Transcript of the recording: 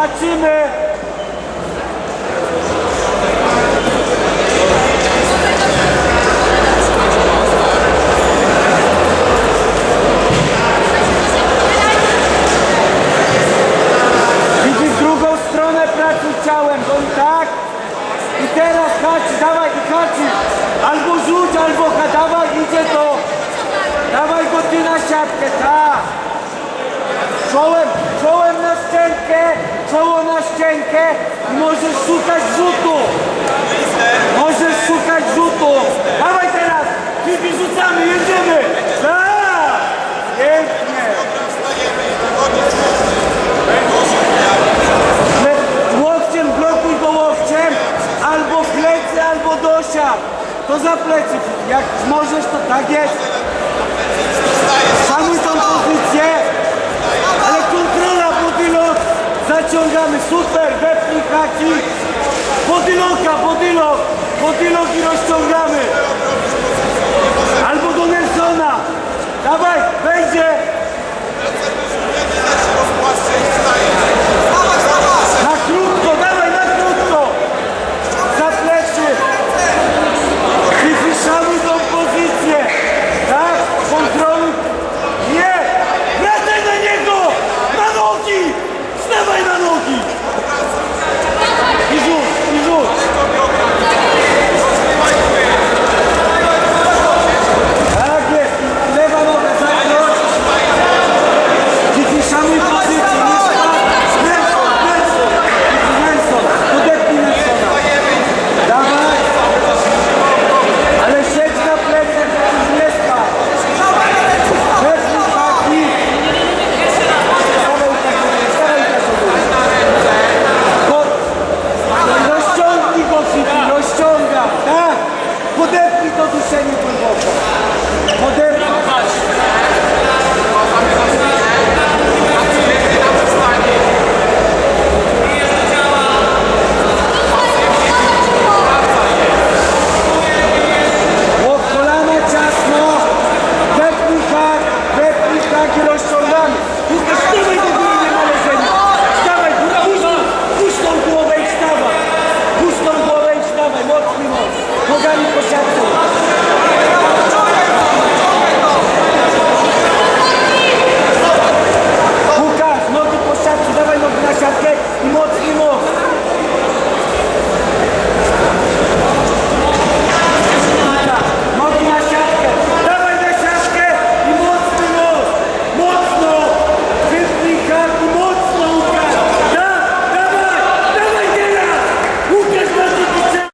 Haczymy. Widzisz drugą stronę pracuj ciałem, bo i tak. I teraz haczy, dawaj i haczy. Albo rzuć, albo ha, dawaj, idzie to. Dawaj go ty na siatkę, tak. Czołem, czołem na szczękę, czoło na szczękę i możesz szukać rzutu. Możesz szukać rzutu. Dawaj teraz, Fifi rzucamy, jedziemy. Tak, pięknie. Łokciem blokuj go łokciem, albo plecy, albo dosia. To za plecy. Jak możesz, to tak jest. Zaciągamy, super, wepnij haki. Bodyloka, bodylok, bodylok i rozciągamy. Albo do Nelsona. Dawaj, wejdzie.